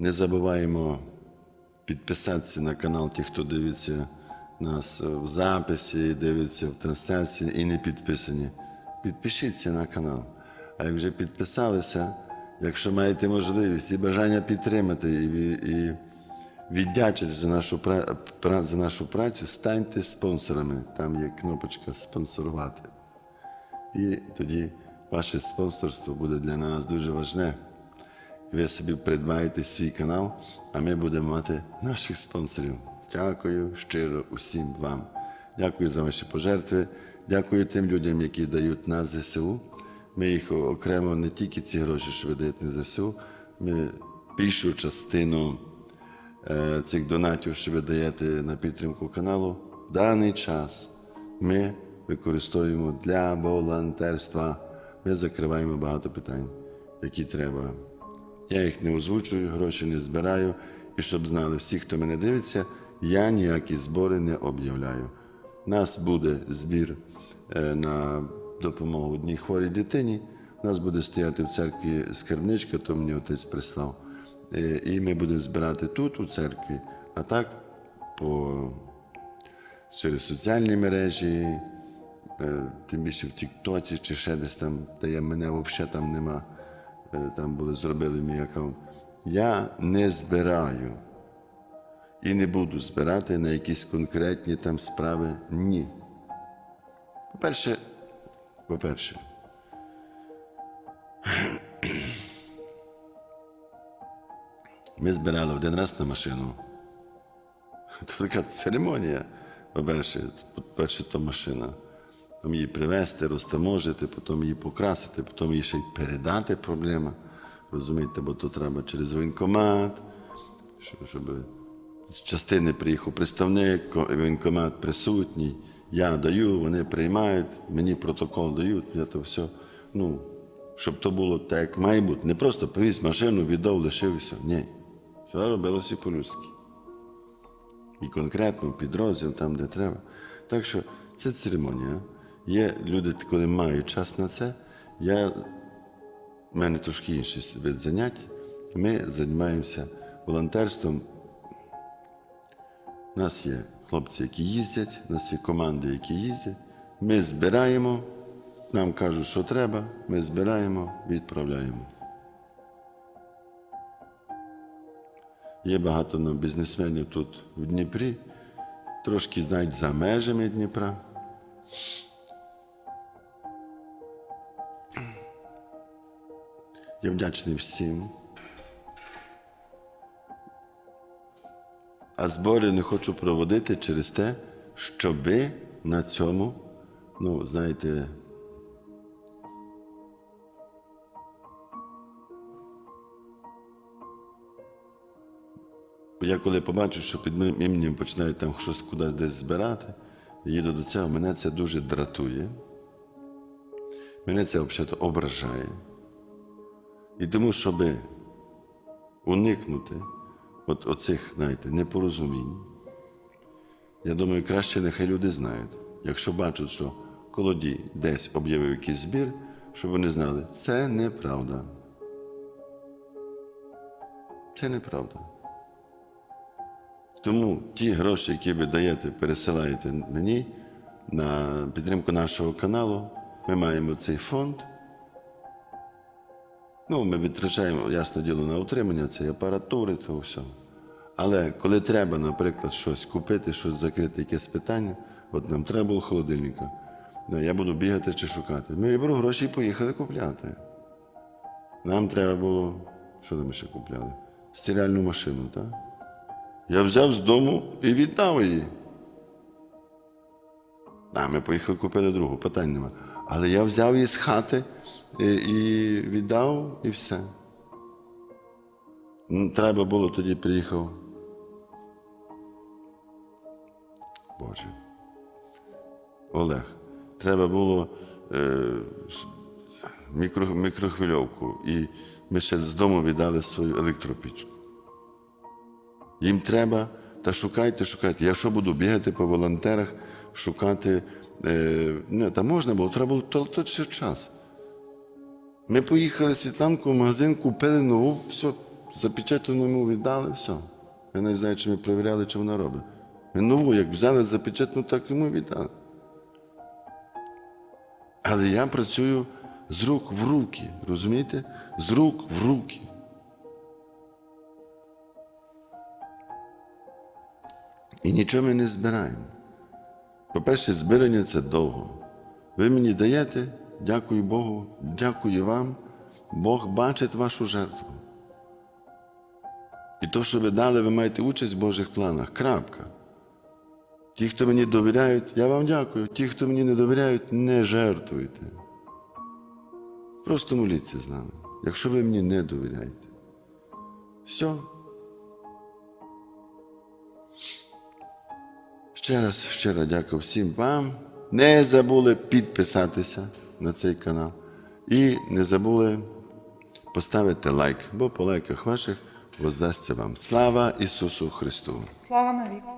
Не забуваємо підписатися на канал, ті, хто дивиться нас в записі, дивиться в трансляції і не підписані. Підпишіться на канал. А як вже підписалися, якщо маєте можливість і бажання підтримати і, і віддячити за нашу, за нашу працю, станьте спонсорами. Там є кнопочка спонсорувати. І тоді ваше спонсорство буде для нас дуже важне. Ви собі придбаєте свій канал, а ми будемо мати наших спонсорів. Дякую щиро усім вам. Дякую за ваші пожертви. Дякую тим людям, які дають на ЗСУ. Ми їх окремо не тільки ці гроші, що ви даєте на ЗСУ, ми більшу частину е, цих донатів, що ви даєте на підтримку каналу, в даний час ми використовуємо для волонтерства. Ми закриваємо багато питань, які треба. Я їх не озвучую, гроші не збираю. І щоб знали всі, хто мене дивиться, я ніякі збори не об'являю. Нас буде збір е, на допомогу одній хворій дитині. У нас буде стояти в церкві скарбничка, то мені отець прислав. Е, І ми будемо збирати тут, у церкві, а так по, через соціальні мережі, е, тим більше в Тіктоці чи ще десь там, де мене взагалі там нема. Е, Там були зробили аккаунт. Я не збираю і не буду збирати на якісь конкретні там справи. Ні. По-перше, по-перше, ми збирали один раз на машину. Це така церемонія. По-перше, по-перше, то машина. Потім її привезти, розтаможити, потім її покрасити, потім її ще й передати проблема. Розумієте, бо то треба через воєнкомат, щоб, з частини приїхав представник, ко- воєнкомат присутній. Я даю, вони приймають, мені протокол дають, я то все. Ну, щоб то було так, як має бути. Не просто повіз машину, віддав, лишив і все. Ні. Все робилося по-людськи і конкретно підрозділ там, де треба. Так що це церемонія. Є люди, коли мають час на це. Я, в мене трошки інший вид занять. Ми займаємося волонтерством. У нас є хлопці, які їздять, у нас є команди, які їздять. Ми збираємо, нам кажуть, що треба, ми збираємо, відправляємо. Є багато ну, бізнесменів тут в Дніпрі, трошки навіть за межами Дніпра. Я вдячний всім. А збори не хочу проводити через те, щоби на цьому, ну, знаєте, Я коли побачу, що під моїм іменем починають там щось кудись десь збирати, їду до цього, мене це дуже дратує. Мене це взагалі ображає. І тому, щоб уникнути от оцих, знаєте, непорозумінь, я думаю, краще нехай люди знають, якщо бачать, що колодій десь об'явив якийсь збір, щоб вони знали, це неправда. Це неправда. Тому ті гроші, які ви даєте, пересилаєте мені на підтримку нашого каналу, ми маємо цей фонд. Ну, ми витрачаємо, ясне діло, на утримання цієї апаратури, того всього. Але коли треба, наприклад, щось купити, щось закрити, якесь питання, от нам треба було холодильника, я буду бігати чи шукати. Ми беру гроші і поїхали купляти. Нам треба було, що там ще купляли? Стиральну машину, так? Я взяв з дому і віддав її. А, ми поїхали купили другу, питань нема. Але я взяв її з хати і, віддав, і все. Ну, Треба було тоді приїхав. Боже. Олег, треба було е, мікро, мікрохвильовку. І ми ще з дому віддали свою електропічку. Їм треба, та шукайте, шукайте. Я що буду бігати по волонтерах, шукати. Е, не, та можна було, треба було то, то ще час. Ми поїхали Світланку в магазин, купили нову, все, запечатану йому віддали, все. Я не знаю, чи ми перевіряли, чи вона робить. Ми нову, як взяли запечатану, так йому віддали. Але я працюю з рук в руки, розумієте? З рук в руки. І нічого ми не збираємо. По-перше, збирання це довго. Ви мені даєте, дякую Богу, дякую вам. Бог бачить вашу жертву. І то, що ви дали, ви маєте участь в Божих планах. Крапка. Ті, хто мені довіряють, я вам дякую. Ті, хто мені не довіряють, не жертвуйте. Просто моліться з нами, якщо ви мені не довіряєте. Все. Ще раз щиро дякую всім вам. Не забули підписатися на цей канал. І не забули поставити лайк, бо по лайках ваших воздасться вам. Слава Ісусу Христу! Слава навіки.